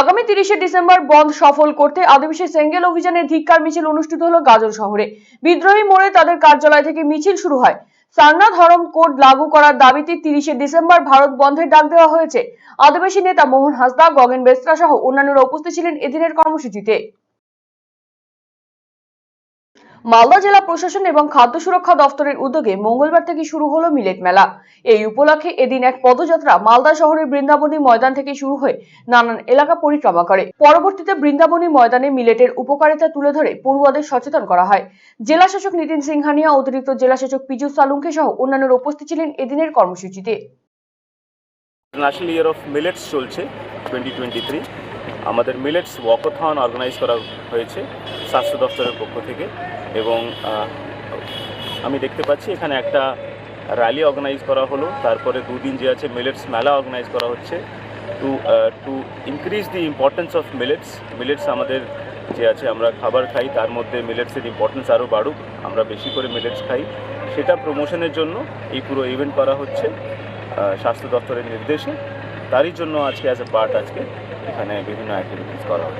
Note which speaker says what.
Speaker 1: আগামী তিরিশে ডিসেম্বর বন্ধ সফল করতে আদিবাসী সেঙ্গেল অভিযানের ধিক্কার মিছিল অনুষ্ঠিত হলো গাজল শহরে। বিদ্রোহী মোড়ে তাদের কার্যালয় থেকে মিছিল শুরু হয়। সান্না ধরম কোড লাগু করার দাবিতে তিরিশে ডিসেম্বর ভারত বন্ধের ডাক দেওয়া হয়েছে। আদিবাসী নেতা মোহন হাসদা, গগন বেস্ত্রা সহ অন্যান্যরা উপস্থিত ছিলেন এদিনের কর্মসূচিতে। মালদা জেলা প্রশাসন এবং খাদ্য সুরক্ষা দফতরের উদ্যোগে মঙ্গলবার থেকে শুরু হলো মিলেট মেলা। এই উপলক্ষে এদিন এক পদযাত্রা মালদা শহরের বৃন্দাবনী ময়দান থেকে শুরু হয়ে নানান এলাকা পরিক্রমা করে। পরবর্তীতে বৃন্দাবনী ময়দানে মিলেটের উপকারিতা তুলে ধরে পড়ুয়াদের সচেতন করা হয়। জেলা শাসক নীতিন সিংহানিয়া, অতিরিক্ত জেলা শাসক পিজু সালুঙ্কে সহ অন্যান্যরা উপস্থিত ছিলেন এদিনের কর্মসূচিতে।
Speaker 2: ন্যাশনাল ইয়ার অফ মিলেটস চলছে টোয়েন্টি টোয়েন্টি থ্রি আমাদের মিলেটস ওয়াকথন অর্গানাইজ করা হয়েছে স্বাস্থ্য দপ্তরের পক্ষ থেকে এবং আমি দেখতে পাচ্ছি এখানে একটা র্যালি অর্গানাইজ করা হলো। তারপরে দুদিন যে আছে মিলেটস মেলা অর্গানাইজ করা হচ্ছে। To to increase the importance of millets millets আমাদের যে আছে আমরা খাবার খাই, তার মধ্যে মিলেটসের ইম্পর্টেন্স আরও বাড়ুক, আমরা বেশি করে মিলেটস খাই। সেটা প্রমোশনের জন্য এই পুরো ইভেন্ট করা হচ্ছে স্বাস্থ্য দপ্তরের নির্দেশে। তারই জন্য আজকে অ্যাজ এ পার্ট আজকে। এখানে বিভিন্ন অ্যাক্টিভিটিস করা হচ্ছে